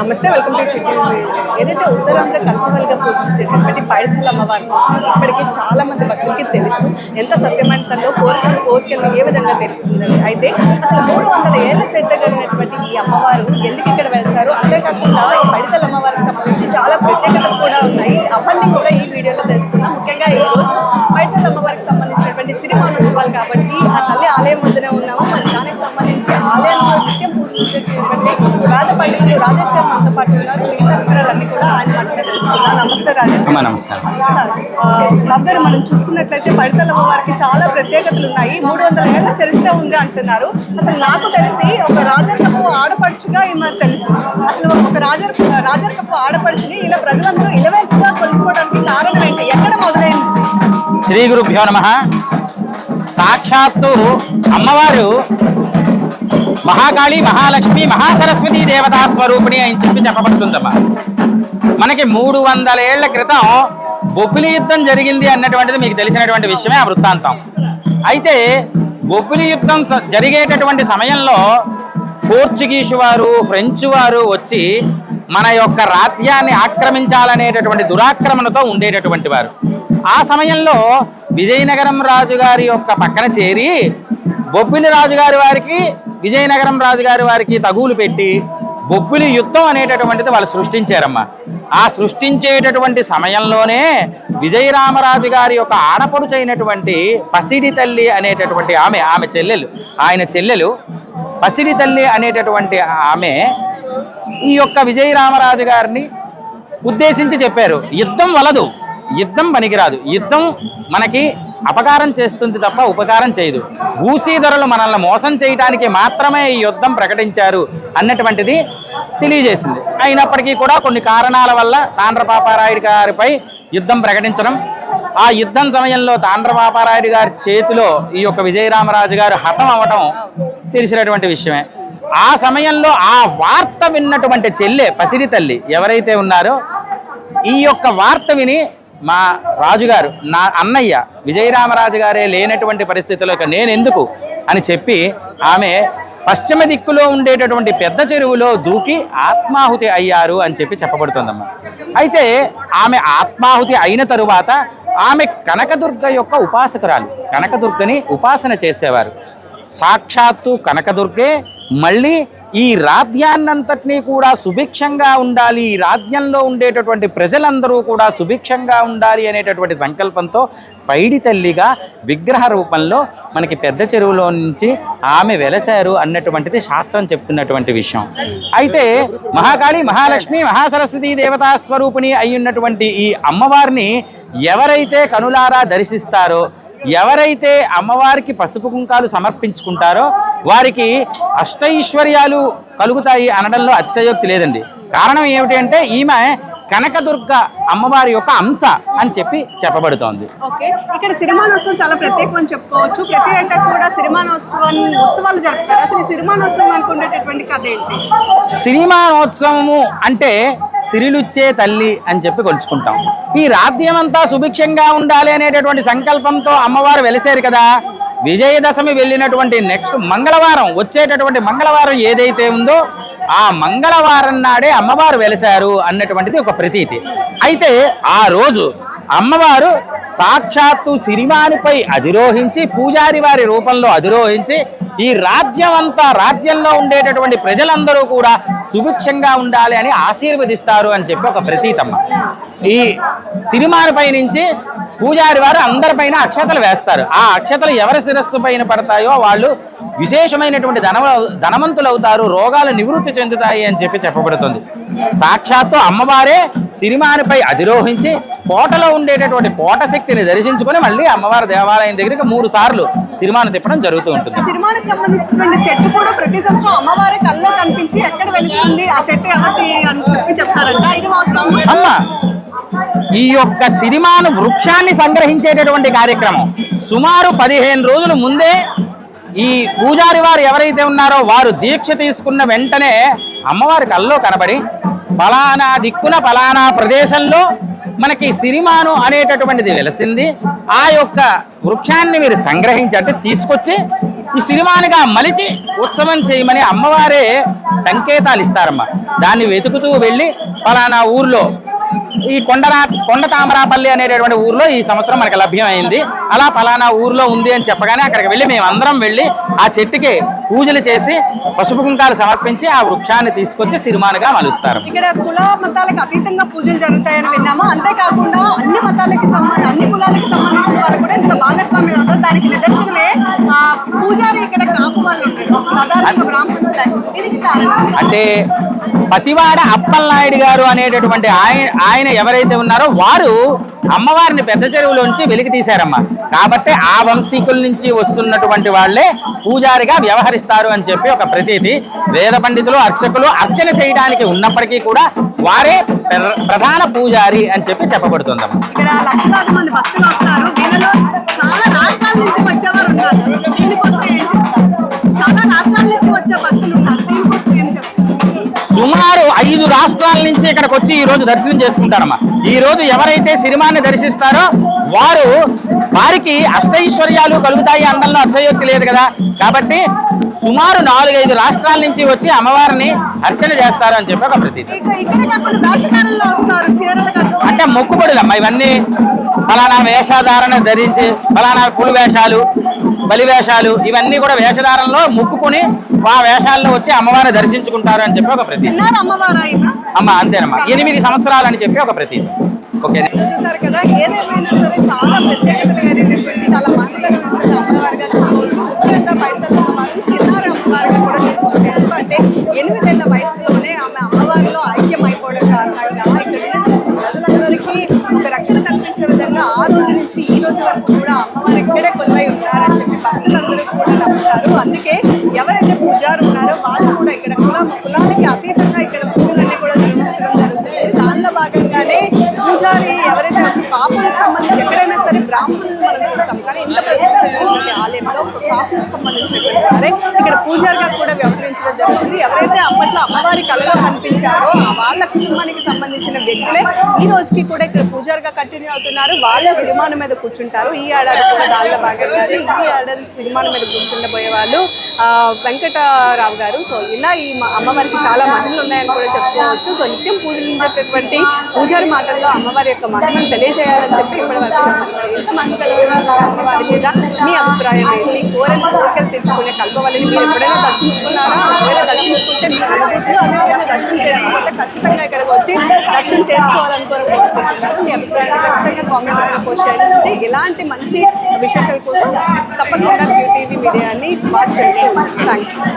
నమస్తే welcome to ఏదైతే ఉత్తరాంధ్ర కల్పవల్గా పూజించేటటువంటి పైడితల అమ్మవారి కోసం ఇప్పటికీ చాలా మంది భక్తులకి తెలుసు ఎంత సత్యమంతలో కోరికలు కోరికలు ఏ విధంగా తెలుస్తుందని. అయితే అసలు మూడు వందల ఏళ్ళ చెట్టు కలిగినటువంటి ఈ అమ్మవారు ఎందుకు ఇక్కడ వెళ్తారు? అంతేకాకుండా ఈ పైడితల అమ్మవారికి సంబంధించి చాలా ప్రత్యేకతలు కూడా ఉన్నాయి. అవన్నీ కూడా ఈ వీడియోలో తెలుసుకుందాం. ముఖ్యంగా ఈ రోజు పైడితల అమ్మవారికి పండితులు రాజేష్ గారు మనతో పాటు ఉన్నారు. మిగతా వివరాలన్నీ కూడా ఆయన మాటలో నమస్తే రాజేష్ అమ్మ నమస్కారం. బాబు గారు మనం చూసుకున్నట్లయితే పడితలమ్మ వారికి చాలా ప్రత్యేకతలు ఉన్నాయి. మూడు వందల ఏళ్ళ చరిత్ర ఉంది అంటున్నారు. అసలు నాకు తెలిసి ఒక రాజర్కపు ఆడపడుచుగా ఈమె తెలుసు. అసలు ఒక రాజర్ రాజర్కపు ఆడపడుచుని ఇలా ప్రజలందరూ ఇలవేల్పుగా కొలుసుకోవడానికి కారణం ఏంటి? ఎక్కడ మొదలైంది? శ్రీ గురుభ్యో నమ. సాక్షాత్తు అమ్మవారు మహాకాళి మహాలక్ష్మి మహాసరస్వతి దేవతా స్వరూపిణి అని చెప్పి చెప్పబడుతుందమ్మా. మనకి మూడు వందల ఏళ్ళ క్రితం బొబ్బిలి యుద్ధం జరిగింది అన్నటువంటిది మీకు తెలిసినటువంటి విషయమే ఆ వృత్తాంతం. అయితే బొబ్బిలి యుద్ధం స- జరిగేటటువంటి సమయంలో పోర్చుగీసు వారు ఫ్రెంచ్ వారు వచ్చి మన యొక్క రాజ్యాన్ని ఆక్రమించాలనేటటువంటి దురాక్రమణతో ఉండేటటువంటి వారు. ఆ సమయంలో విజయనగరం రాజుగారి యొక్క పక్కన చేరి బొబ్బిలి రాజుగారి వారికి విజయనగరం రాజుగారి వారికి తగులు పెట్టి బొబ్బిలి యుద్ధం అనేటటువంటిది వాళ్ళు సృష్టించారమ్మా. ఆ సృష్టించేటటువంటి సమయంలోనే విజయరామరాజు గారి యొక్క ఆడపడుచైనటువంటి పసిడి తల్లి అనేటటువంటి ఆమె ఆమె చెల్లెలు ఆయన చెల్లెలు పసిడి తల్లి అనేటటువంటి ఆమె ఈ యొక్క విజయరామరాజు గారిని ఉద్దేశించి చెప్పారు. యుద్ధం వలదు. యుద్ధం పనికిరాదు. యుద్ధం మనకి అపకారం చేస్తుంది తప్ప ఉపకారం చేయదు. భూసీధరులు మనల్ని మోసం చేయడానికి మాత్రమే ఈ యుద్ధం ప్రకటించారు అన్నటువంటిది తెలియజేసింది. అయినప్పటికీ కూడా కొన్ని కారణాల వల్ల తాండ్రపాపారాయుడు గారిపై యుద్ధం ప్రకటించడం ఆ యుద్ధం సమయంలో తాండ్రపాపారాయుడు గారి చేతిలో ఈ యొక్క విజయరామరాజు గారు హతం అవ్వటం తెలిసినటువంటి విషయమే. ఆ సమయంలో ఆ వార్త విన్నటువంటి చెల్లె పసిడి తల్లి ఎవరైతే ఉన్నారో ఈ యొక్క వార్త విని మా రాజుగారు నా అన్నయ్య విజయరామరాజు గారే లేనటువంటి పరిస్థితిలో నేను ఎందుకు అని చెప్పి ఆమె పశ్చిమ దిక్కులో ఉండేటటువంటి పెద్ద చెరువులో దూకి ఆత్మాహుతి అయ్యారు అని చెప్పి చెప్పబడుతుందమ్మా. అయితే ఆమె ఆత్మాహుతి అయిన తరువాత ఆమె కనకదుర్గ యొక్క ఉపాసకురాలు కనకదుర్గని ఉపాసన చేసేవారు. సాక్షాత్తు కనకదుర్గే మళ్ళీ ఈ రాజ్యాన్నంతటినీ కూడా సుభిక్షంగా ఉండాలి ఈ రాజ్యంలో ఉండేటటువంటి ప్రజలందరూ కూడా సుభిక్షంగా ఉండాలి అనేటటువంటి సంకల్పంతో పైడి తల్లిగా విగ్రహ రూపంలో మనకి పెద్ద చెరువులో నుంచి ఆమె వెలసారు అన్నటువంటిది శాస్త్రం చెప్తున్నటువంటి విషయం. అయితే మహాకాళి మహాలక్ష్మి మహాసరస్వతి దేవతా స్వరూపిణి అయ్యున్నటువంటి ఈ అమ్మవారిని ఎవరైతే కనులారా దర్శిస్తారో ఎవరైతే అమ్మవారికి పసుపు కుంకాలు సమర్పించుకుంటారో వారికి అష్టైశ్వర్యాలు కలుగుతాయి అనడంలో అతిశయోక్తి లేదండి. కారణం ఏమిటి అంటే ఈమె కనకదుర్గ అమ్మవారి యొక్క అంశ అని చెప్పి చెప్పబడుతోంది. ఓకే. ఇక్కడ సిరిమానోత్సవం చాలా ప్రత్యేకం అని చెప్పుకోవచ్చు. ప్రతి ఏటా కూడా సిరిమానోత్సవం ఉత్సవాలు జరుపుతారు? అసలు సిరిమానోత్సవం అనుకునేటటువంటి కథ ఏంటి? సిరిమానోత్సవము అంటే సిరిలుచ్చే తల్లి అని చెప్పి కొలుచుకుంటాం. ఈ రాజ్యమంతా సుభిక్షంగా ఉండాలి అనేటటువంటి సంకల్పంతో అమ్మవారు వెలిసారు కదా. విజయదశమి వెళ్ళినటువంటి నెక్స్ట్ మంగళవారం వచ్చేటటువంటి మంగళవారం ఏదైతే ఉందో ఆ మంగళవారం నాడే అమ్మవారు వెలిసారు అన్నటువంటిది ఒక ప్రతీతి. అయితే ఆ రోజు అమ్మవారు సాక్షాత్తు సిరిమానిపై అధిరోహించి పూజారి వారి రూపంలో అధిరోహించి ఈ రాజ్యం అంతా రాజ్యంలో ఉండేటటువంటి ప్రజలందరూ కూడా సుభిక్షంగా ఉండాలి అని ఆశీర్వదిస్తారు అని చెప్పి ఒక ప్రతీతమ్మ. ఈ సిరిమానిపై నుంచి పూజారి వారు అందరిపైన అక్షతలు వేస్తారు. ఆ అక్షతలు ఎవరి శిరస్సు పైన పడతాయో వాళ్ళు విశేషమైనటువంటి ధన ధనవంతులు అవుతారు రోగాలు నివృత్తి చెందుతాయి అని చెప్పి చెప్పబడుతుంది. సాక్షాత్తు అమ్మవారే సిరిమానిపై అధిరోహించి కోటలో ఉండేటటువంటి కోట శక్తిని దర్శించుకొని మళ్ళీ అమ్మవారి దేవాలయం దగ్గరికి మూడు సార్లు సిరిమాను తిప్పడం జరుగుతూ ఉంటుంది. సిరిమానికి సంబంధించినటువంటి చెట్టు కూడా ప్రతి సంవత్సరం అమ్మవారి కల్లో కనిపించి ఎక్కడ వెలుస్తుంది? ఆ చెట్టు ఎవరిది అని చెప్పి చెప్తారంట. ఇది వాస్తవం అమ్మ ఈ యొక్క సినిమాను వృక్షాన్ని సంగ్రహించేటటువంటి కార్యక్రమం. సుమారు పదిహేను రోజుల ముందే ఈ పూజారి వారు ఎవరైతే ఉన్నారో వారు దీక్ష తీసుకున్న వెంటనే అమ్మవారి కల్లో కనబడి ఫలానా దిక్కున ఫలానా ప్రదేశంలో మనకి సినిమాను అనేటటువంటిది వెలిసింది. ఆ యొక్క వృక్షాన్ని మీరు సంగ్రహించి తీసుకొచ్చి ఈ సినిమానిగా మలిచి ఉత్సవం చేయమని అమ్మవారే సంకేతాలు ఇస్తారమ్మా. దాన్ని వెతుకుతూ వెళ్ళి ఫలానా ఊర్లో ఈ కొండరా కొండ తామరాపల్లి అనేటటువంటి ఊర్లో ఈ సంవత్సరం మనకి లభ్యమైంది. అలా ఫలానా ఊర్లో ఉంది అని చెప్పగానే అక్కడికి వెళ్ళి మేము అందరం వెళ్ళి ఆ చెట్టుకి పూజలు చేసి పసుపు కుంకాలు సమర్పించి ఆ వృక్షాన్ని తీసుకొచ్చి సిరిమానుగా మలుస్తారు. ఇక్కడ కుల మతాలకు అతీతంగా పూజలు జరుగుతాయని విన్నాము. అంతేకాకుండా అన్ని మతాలకి సంబంధించి అన్ని కులాలకి సంబంధించిన వాళ్ళు కూడా ఇందులో భాగస్వామ్యం అవుతారు దానికి నిదర్శనమే ఆ, పూజారి ఇక్కడ కాపు వాళ్ళు ఉంటారు. సాధారణంగా. దీనికి కారణం? అంటే పతివాడ అప్పలనాయుడు గారు అనేటటువంటి ఆయన ఆయన ఎవరైతే ఉన్నారో వారు అమ్మవారిని పెద్ద చెరువులోంచి వెలికి తీశారమ్మ. కాబట్టి ఆ వంశీకుల నుంచి వస్తున్నటువంటి వాళ్ళే పూజారిగా వ్యవహరిస్తారు అని చెప్పి ఒక ప్రతీతి. వేద పండితులు అర్చకులు అర్చన చేయడానికి ఉన్నప్పటికీ కూడా వారే ప్ర- ప్రధాన పూజారి అని చెప్పి చెప్పబడుతుందమ్మా. ఇక్కడ లక్షలాది మంది భక్తులు వస్తారు. వీళ్ళలో చాలా రాష్ట్రాల నుంచి వచ్చేవారు ఉన్నారు. దీనికోసం చాలా రాష్ట్రాల నుంచి వచ్చే భక్తులు ఉన్నారు. ఐదు రాష్ట్రాల నుంచి ఇక్కడికి వచ్చి ఈ రోజు దర్శనం చేసుకుంటారమ్మా. ఈ రోజు ఎవరైతే సినిమాని దర్శిస్తారో వారు వారికి అష్టైశ్వర్యాలు కలుగుతాయి అనడంలో అతిశయోక్తి లేదు కదా. కాబట్టి సుమారు నాలుగైదు రాష్ట్రాల నుంచి వచ్చి అమ్మవారిని అర్చన చేస్తారు అని చెప్పి ఒక కట్టుకొని. అంటే మొక్కుబడులమ్మా ఇవన్నీ. ఫలానా వేషధారణ ధరించి ఫలానా పులి వేషాలు బలి వేషాలు ఇవన్నీ కూడా వేషధారణలో మొక్కుకొని ఆ వేషాల్లో వచ్చి అమ్మవారిని దర్శించుకుంటారు అని చెప్పి ఒక ఆయన? అమ్మ అంతేనమ్మా. ఎనిమిది సంవత్సరాలు అని చెప్పి ఒక ప్రతీతి. ఓకే. చూసారు కదా ఏదేమైనా సరే చాలా ప్రత్యేకతలు చాలా పూజారు ఉన్నారో వాళ్ళు కూడా ఇక్కడ కుల కులాలకి అతీతంగా ఇక్కడ పూజలన్నీ కూడా నిర్వహించడం జరుగుతుంది దానిలో భాగంగానే సంబంధించినటువంటి వారే ఇక్కడ పూజారిగా కూడా వ్యవహరించడం జరుగుతుంది. ఎవరైతే అప్పట్లో అమ్మవారి కళలో కనిపించారో వాళ్ళ కుటుంబానికి సంబంధించిన వ్యక్తులే ఈ రోజుకి కూడా ఇక్కడ పూజారిగా కంటిన్యూ అవుతున్నారు. వాళ్ళే సిరిమానం మీద కూర్చుంటారు. ఈ ఏడాది కూడా దానిలో భాగంగానే ఈ ఏడాది సిరిమానం మీద కూర్చుండబోయే వాళ్ళు ఆ, వెంకటరావు గారు. సో ఇలా ఈ అమ్మవారికి చాలా మహిళలు ఉన్నాయని కూడా చెప్పుకోవచ్చు. సో నిత్యం పూజించేటటువంటి పూజారి మాటల్లో అమ్మవారి యొక్క మహిమను తెలియజేయాలని చెప్పి ఇప్పటి వరకు చెప్పారు. ఎంత మహిళలు అమ్మవారి మీద మీ అభిప్రాయం ఏంటి కోరిన కోరికలు తెచ్చుకునే కల్పవల్లిని మీరు ఎప్పుడైనా దర్శించుకున్నారా ఒకవేళ దర్శించుకుంటే మీ అనుభూతులు అదేవిధంగా దర్శనం చేయకపోతే ఖచ్చితంగా ఇక్కడికి వచ్చి దర్శనం చేసుకోవాలని కూడా మీ అభిప్రాయాన్ని ఖచ్చితంగా కామెంట్ పోస్ట్ చేయండి ఇలాంటి మంచి విశేషాల కోసం తప్పకుండా క్యూ టీవీ మీడియాని వాచ్ చేస్తూ థ్యాంక్ యూ